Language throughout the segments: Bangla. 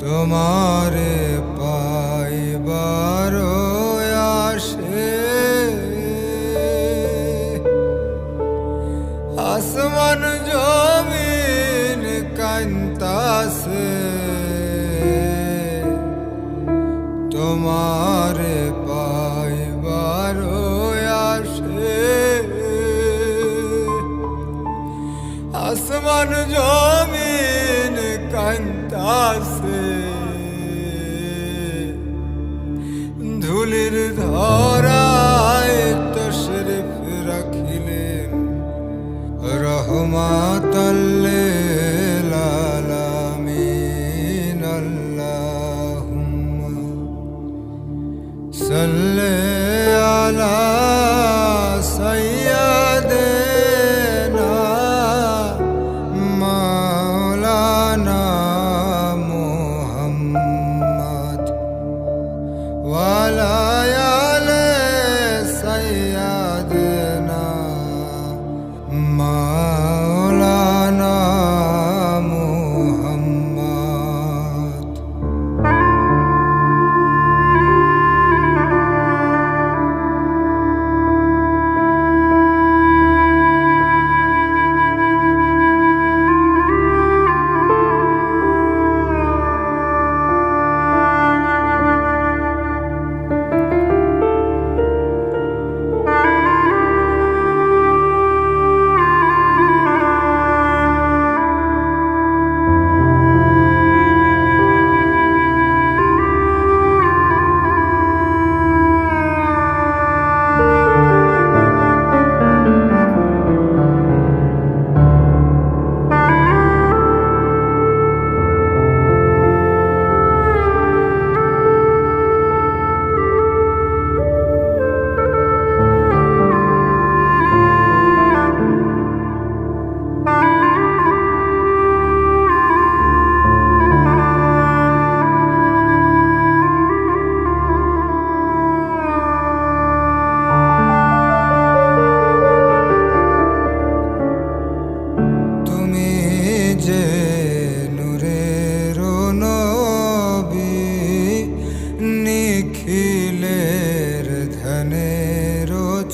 তোমারে পাইবার আসে। আসমান জমিন কান্তাসে তোমারে পাইবার আসে। আসমান জমিন কান্তাসে। ধুলির ধরায় তসের রাখিলেন। রহমাতাল্লে صلي على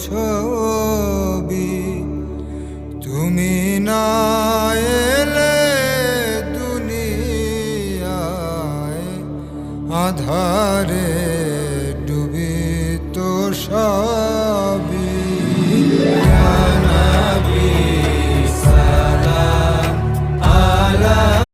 ছবি। তুমি না এলে দুনিয়ায় আধারে ডুবি তো সব